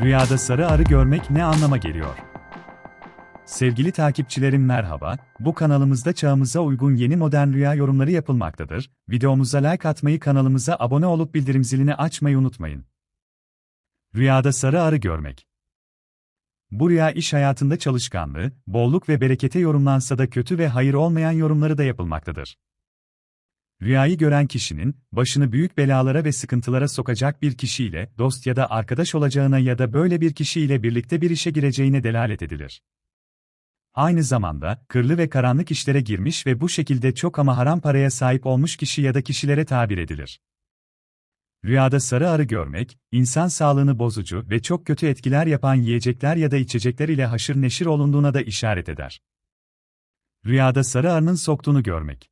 Rüyada sarı arı görmek ne anlama geliyor? Sevgili takipçilerim merhaba, bu kanalımızda çağımıza uygun yeni modern rüya yorumları yapılmaktadır. Videomuza like atmayı kanalımıza abone olup bildirim zilini açmayı unutmayın. Rüyada sarı arı görmek. Bu rüya iş hayatında çalışkanlığı, bolluk ve berekete yorumlansa da kötü ve hayır olmayan yorumları da yapılmaktadır. Rüyayı gören kişinin, başını büyük belalara ve sıkıntılara sokacak bir kişiyle, dost ya da arkadaş olacağına ya da böyle bir kişiyle birlikte bir işe gireceğine delalet edilir. Aynı zamanda, kırlı ve karanlık işlere girmiş ve bu şekilde çok ama haram paraya sahip olmuş kişi ya da kişilere tabir edilir. Rüyada sarı arı görmek, insan sağlığını bozucu ve çok kötü etkiler yapan yiyecekler ya da içecekler ile haşır neşir olunduğuna da işaret eder. Rüyada sarı arının soktuğunu görmek.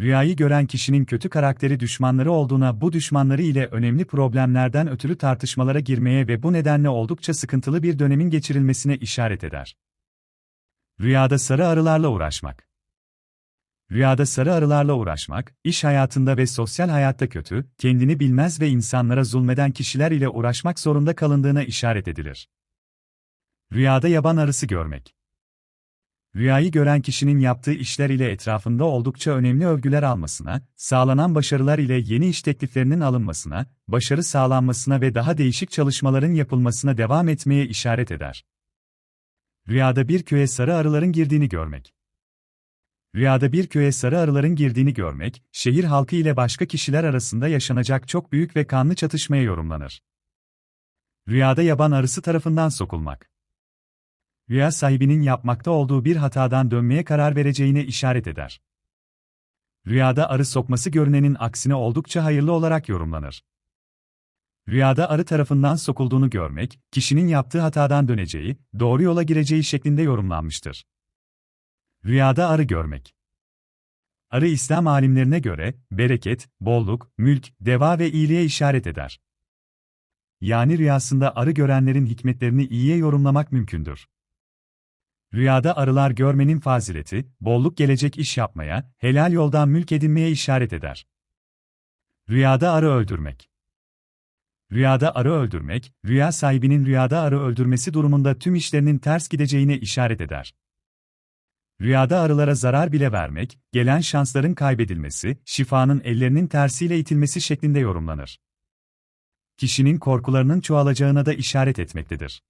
Rüyayı gören kişinin kötü karakteri düşmanları olduğuna bu düşmanları ile önemli problemlerden ötürü tartışmalara girmeye ve bu nedenle oldukça sıkıntılı bir dönemin geçirilmesine işaret eder. Rüyada sarı arılarla uğraşmak. Rüyada sarı arılarla uğraşmak, iş hayatında ve sosyal hayatta kötü, kendini bilmez ve insanlara zulmeden kişiler ile uğraşmak zorunda kalındığına işaret edilir. Rüyada yaban arısı görmek. Rüyayı gören kişinin yaptığı işler ile etrafında oldukça önemli övgüler almasına, sağlanan başarılar ile yeni iş tekliflerinin alınmasına, başarı sağlanmasına ve daha değişik çalışmaların yapılmasına devam etmeye işaret eder. Rüyada bir köye sarı arıların girdiğini görmek. Rüyada bir köye sarı arıların girdiğini görmek, şehir halkı ile başka kişiler arasında yaşanacak çok büyük ve kanlı çatışmaya yorumlanır. Rüyada yaban arısı tarafından sokulmak. Rüya sahibinin yapmakta olduğu bir hatadan dönmeye karar vereceğine işaret eder. Rüyada arı sokması görünenin aksine oldukça hayırlı olarak yorumlanır. Rüyada arı tarafından sokulduğunu görmek, kişinin yaptığı hatadan döneceği, doğru yola gireceği şeklinde yorumlanmıştır. Rüyada arı görmek. Arı İslam alimlerine göre, bereket, bolluk, mülk, deva ve iyiliğe işaret eder. Yani rüyasında arı görenlerin hikmetlerini iyiye yorumlamak mümkündür. Rüyada arılar görmenin fazileti, bolluk gelecek iş yapmaya, helal yoldan mülk edinmeye işaret eder. Rüyada arı öldürmek. Rüyada arı öldürmek, rüya sahibinin rüyada arı öldürmesi durumunda tüm işlerinin ters gideceğine işaret eder. Rüyada arılara zarar bile vermek, gelen şansların kaybedilmesi, şifanın ellerinin tersiyle itilmesi şeklinde yorumlanır. Kişinin korkularının çoğalacağına da işaret etmektedir.